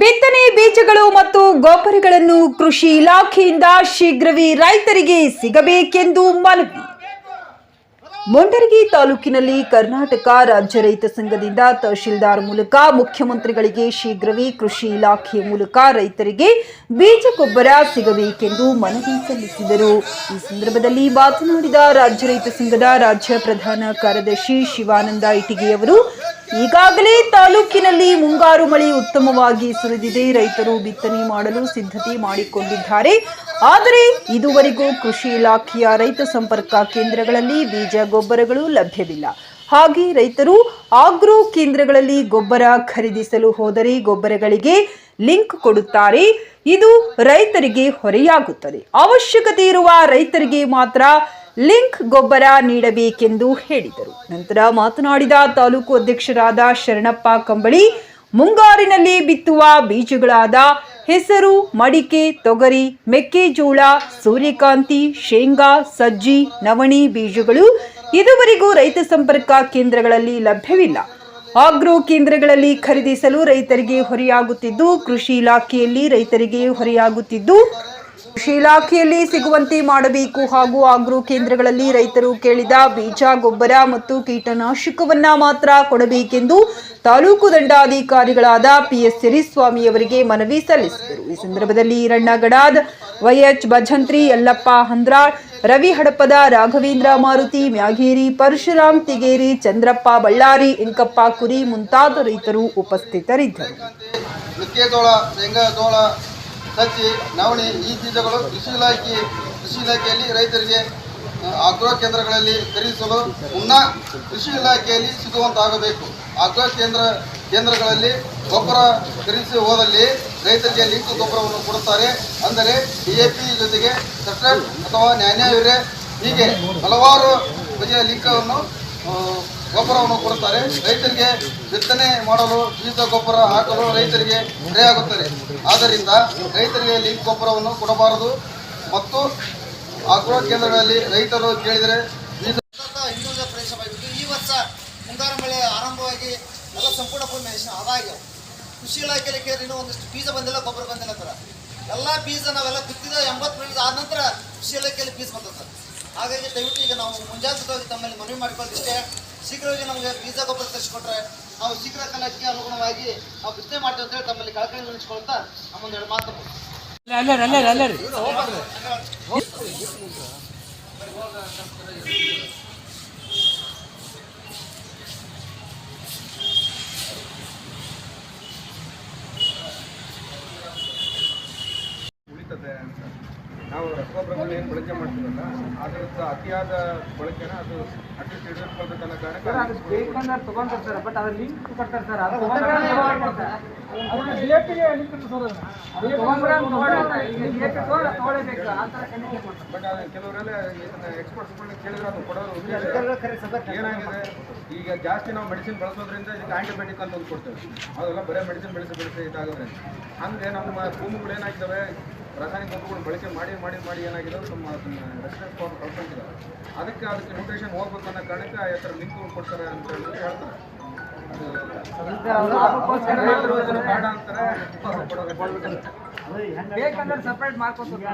ಬಿತ್ತನೆ ಬೀಜಗಳು ಮತ್ತು ಗೊಬ್ಬರಗಳನ್ನು ಕೃಷಿ ಇಲಾಖೆಯಿಂದ ಶೀಘ್ರವೇ ರೈತರಿಗೆ ಸಿಗಬೇಕೆಂದು ಮನವಿ. ಮುಂಡರಗಿ ತಾಲೂಕಿನಲ್ಲಿ ಕರ್ನಾಟಕ ರಾಜ್ಯ ರೈತ ಸಂಘದಿಂದ ತಹಶೀಲ್ದಾರ್ ಮೂಲಕ ಮುಖ್ಯಮಂತ್ರಿಗಳಿಗೆ ಶೀಘ್ರವೇ ಕೃಷಿ ಇಲಾಖೆ ಮೂಲಕ ರೈತರಿಗೆ ಬೀಜ ಗೊಬ್ಬರ ಸಿಗಬೇಕೆಂದು ಮನವಿ ಸಲ್ಲಿಸಿದರು. ಈ ಸಂದರ್ಭದಲ್ಲಿ ಮಾತನಾಡಿದ ರಾಜ್ಯ ರೈತ ಸಂಘದ ರಾಜ್ಯ ಪ್ರಧಾನ ಕಾರ್ಯದರ್ಶಿ ಶಿವಾನಂದ ಇಟಿಗೆಯವರು ಈಗಾಗಲೇ ತಾಲೂಕಿನಲ್ಲಿ ಮುಂಗಾರು ಮಳೆ ಉತ್ತಮವಾಗಿ ಸುರಿದಿದೆ. ರೈತರು ಬಿತ್ತನೆ ಮಾಡಲು ಸಿದ್ಧತೆ ಮಾಡಿಕೊಂಡಿದ್ದಾರೆ. ಆದರೆ ಇದುವರೆಗೂ ಕೃಷಿ ಇಲಾಖೆಯ ರೈತ ಸಂಪರ್ಕ ಕೇಂದ್ರಗಳಲ್ಲಿ ಬೀಜ ಗೊಬ್ಬರಗಳು ಲಭ್ಯವಿಲ್ಲ. ಹಾಗೆ ರೈತರು ಆಗ್ರೋ ಕೇಂದ್ರಗಳಲ್ಲಿ ಗೊಬ್ಬರ ಖರೀದಿಸಲು ಹೋದರೆ ಗೊಬ್ಬರಗಳಿಗೆ ಲಿಂಕ್ ಕೊಡುತ್ತಾರೆ. ಇದು ರೈತರಿಗೆ ಹೊರೆಯಾಗುತ್ತದೆ. ಅವಶ್ಯಕತೆ ಇರುವ ರೈತರಿಗೆ ಮಾತ್ರ ಲಿಂಕ್ ಗೊಬ್ಬರ ನೀಡಬೇಕೆಂದು ಹೇಳಿದರು. ನಂತರ ಮಾತನಾಡಿದ ತಾಲೂಕು ಅಧ್ಯಕ್ಷರಾದ ಶರಣಪ್ಪ ಕಂಬಳಿ, ಮುಂಗಾರಿನಲ್ಲಿ ಬಿತ್ತುವ ಬೀಜಗಳಾದ ಹೆಸರು, ಮಡಿಕೆ, ತೊಗರಿ, ಮೆಕ್ಕೆಜೋಳ, ಸೂರ್ಯಕಾಂತಿ, ಶೇಂಗಾ, ಸಜ್ಜಿ, ನವಣಿ ಬೀಜಗಳು ಇದುವರೆಗೂ ರೈತ ಸಂಪರ್ಕ ಕೇಂದ್ರಗಳಲ್ಲಿ ಲಭ್ಯವಿಲ್ಲ. ಆಗ್ರೋ ಕೇಂದ್ರಗಳಲ್ಲಿ ಖರೀದಿಸಲು ರೈತರಿಗೆ ಹೊರೆಯಾಗುತ್ತಿದ್ದು, ಕೃಷಿ ಇಲಾಖೆಯಲ್ಲಿ ರೈತರಿಗೆ ಹೊರೆಯಾಗುತ್ತಿದ್ದು, ಕೃಷಿ ಇಲಾಖೆಯಲ್ಲಿ ಸಿಗುವಂತೆ ಮಾಡಬೇಕು ಹಾಗೂ ಆಗ್ರೋ ಕೇಂದ್ರಗಳಲ್ಲಿ ರೈತರು ಕೇಳಿದ ಬೀಜ, ಗೊಬ್ಬರ ಮತ್ತು ಕೀಟನಾಶಕವನ್ನ ಮಾತ್ರ ಕೊಡಬೇಕೆಂದು ತಾಲೂಕು ದಂಡಾಧಿಕಾರಿಗಳಾದ ಪಿಎಸ್ ಸಿರಿಸ್ವಾಮಿ ಅವರಿಗೆ ಮನವಿ ಸಲ್ಲಿಸಿದರು. ಈ ಸಂದರ್ಭದಲ್ಲಿ ಈರಣ್ಣ ಗಡಾದ್ ವೈಎಚ್ ಭಜಂತ್ರಿ ಯಲ್ಲಪ್ಪ ಹಂದ್ರಾಳ್ ರವಿ ಹಡಪದ ರಾಘವೇಂದ್ರ ಮಾರುತಿ, ಮ್ಯಾಗೇರಿ, ಪರಶುರಾಮ್ ತಿಗೇರಿ, ಚಂದ್ರಪ್ಪ ಬಳ್ಳಾರಿ, ಇಂಕಪ್ಪ ಕುರಿ ಮುಂತಾದ ರೈತರು ಉಪಸ್ಥಿತರಿದ್ದರು. ಮೆಕ್ಕೆಜೋಳ ಶೇಂಗಾ ಜೋಳ ಸಜ್ಜಿ, ನವಣಿ ಈ ಬೀಜಗಳು ಕೃಷಿ ಇಲಾಖೆ, ಕೃಷಿ ಇಲಾಖೆಯಲ್ಲಿ ರೈತರಿಗೆ ಆಗ್ರೋ ಕೇಂದ್ರಗಳಲ್ಲಿ ಖರೀದಿಸಲು ಮುನ್ನ ಕೃಷಿ ಇಲಾಖೆಯಲ್ಲಿ ಸಿಗುವಂತಾಗಬೇಕು. ಆಗ್ರೋ ಕೇಂದ್ರ, ಕೇಂದ್ರಗಳಲ್ಲಿ ಗೊಬ್ಬರ ಖರೀದಿಸಿ ಹೋದಲ್ಲಿ ರೈತರಿಗೆ ಲಿಂಕ್ ಗೊಬ್ಬರವನ್ನು ಕೊಡುತ್ತಾರೆ. ಅಂದರೆ ಡಿ ಎ ಪಿ ಜೊತೆಗೆ ಸಟ್ರೇಟ್ ಅಥವಾ ನ್ಯಾನ್ಯಾಯುರೆ ಹೀಗೆ ಹಲವಾರು ಬಗೆಯ ಲಿಂಕವನ್ನು ಗೊಬ್ಬರವನ್ನು ಕೊಡುತ್ತಾರೆ. ರೈತರಿಗೆ ಬಿತ್ತನೆ ಮಾಡಲು ಬೀಜ ಗೊಬ್ಬರ ಹಾಕಲು ರೈತರಿಗೆ ಹೊರೆಯಾಗುತ್ತದೆ ಆದ್ದರಿಂದ ರೈತರಿಗೆ ಲಿಂಕ್ ಗೊಬ್ಬರವನ್ನು ಕೊಡಬಾರದು. ಮತ್ತು ಆಗ್ರೋ ಕೇಂದ್ರಗಳಲ್ಲಿ ರೈತರು ಕೇಳಿದರೆ ಹಿಂದುಳಿದ ಪ್ರದೇಶವಾಗಿದ್ದು ಈ ವರ್ಷ ಮುಂಗಾರು ಮಳೆ ಆರಂಭವಾಗಿ ಎಲ್ಲ ಸಂಪೂರ್ಣ ಪೂರ್ಣ ಆದಾಯ ಕೃಷಿ ಇಲಾಖೆಯಲ್ಲಿ ಕೇಳಿ ಇನ್ನೂ ಒಂದಿಷ್ಟು ಬೀಜ ಬಂದಿಲ್ಲ ಗೊಬ್ಬರ ಬಂದಿಲ್ಲ ಸರ್. ಎಲ್ಲ ಬೀಜ ನಾವೆಲ್ಲ ಬಿತ್ತಿದ ಎಂಬತ್ತು ಮಿನಿಟ್ ಆದ ನಂತರ ಕೃಷಿ ಇಲಾಖೆಯಲ್ಲಿ ಬೀಜ ಬಂದ ಸರ್. ಹಾಗಾಗಿ ದಯವಿಟ್ಟು ಈಗ ನಾವು ಮುಂಜಾಗ್ರತವಾಗಿ ತಮ್ಮಲ್ಲಿ ಮನವಿ ಮಾಡ್ಕೊಳ್ಳೋದಿಷ್ಟೇ ಶೀಘ್ರವಾಗಿ ನಮಗೆ ಬೀಜ ಗೊಬ್ಬರ ತರಿಸಿಕೊಟ್ರೆ ನಾವು ಶೀಘ್ರ ಕಾಲಕ್ಕೆ ಅನುಗುಣವಾಗಿ ನಾವು ಬಿತ್ತನೆ ಮಾಡ್ತೀವಿ ಅಂತೇಳಿ ತಮ್ಮಲ್ಲಿ ಕಳಕಳಿ ನಮ್ಮ ನಮ್ಮೊಂದೆರಡು ಮಾತು ಅಂತ. ನಾವು ರಸಗೊಬ್ಬರಗಳು ಏನು ಬಳಕೆ ಮಾಡ್ತೀವಲ್ಲ ಅದರದ್ದು ಅತಿಯಾದ ಬಳಕೆನ ಅದು ಅಟ್ಲೀಸ್ಟ್ ಕಾರಣಕ್ಕೆ ತಗೊಂತಾರೆ ಸರ್ ಬಟ್ ಅದ್ರ ಲಿಂಕ್ ಕೊಡ್ತಾರೆ ಸರ್ ಅದು. ಬಟ್ ಅದು ಕೆಲವರೆಲ್ಲ ಇದನ್ನ ಎಕ್ಸ್ಪರ್ಟ್ಸ್ಗಳನ್ನ ಕೇಳಿದ್ರೆ ಅದು ಕೊಡೋದು ಉದ್ದೇಶ. ಏನಾಗಿದೆ? ಈಗ ಜಾಸ್ತಿ ನಾವು ಮೆಡಿಸಿನ್ ಬಳಸೋದ್ರಿಂದ ಇದಕ್ಕೆ ಆಂಟಿಬಯೋಟಿಕ್ ಅಂತ ಒಂದು ಕೊಡ್ತೇವೆ ಅದೆಲ್ಲ ಬರೀ ಮೆಡಿಸಿನ್ ಬೆಳೆಸಿ ಬೆಳೆಸಿ ಇದಾಗೋದ್ರಿಂದ. ಹಂಗೆ ನಮ್ಮ ಭೂಮಿಗಳು ಏನಾಗಿದ್ದಾವೆ ರಾಸಾಯನಿಕ ಗೊಬ್ಬರಗಳು ಬಳಕೆ ಮಾಡಿ ಮಾಡಿ ಮಾಡಿ ಏನಾಗಿದೆ? ತಮ್ಮ ರೆಸಿಡೆನ್ಸ್ ಪವರ್ ಕಳ್ಕೊಂತಿದ್ದಾವೆ ಅದಕ್ಕೆ ಅದಕ್ಕೆ ನ್ಯೂಟ್ರಿಷನ್ ಹೋಗ್ಬೇಕು ಅನ್ನೋ ಕಾರಣಕ್ಕೆ ಆ ಥರ ಲಿಂಕ್ ಕೊಡ್ತಾರೆ ಅಂತ ಹೇಳಿ ಹೇಳ್ತಾರೆ. ಬೇಡ ಅಂತಾರೆ. ಕೊಡೋದು ಬೇಕಂದ್ರೆ ಸಪ್ರೇಟ್ ಮಾಡ್ಕೊತಾರೆ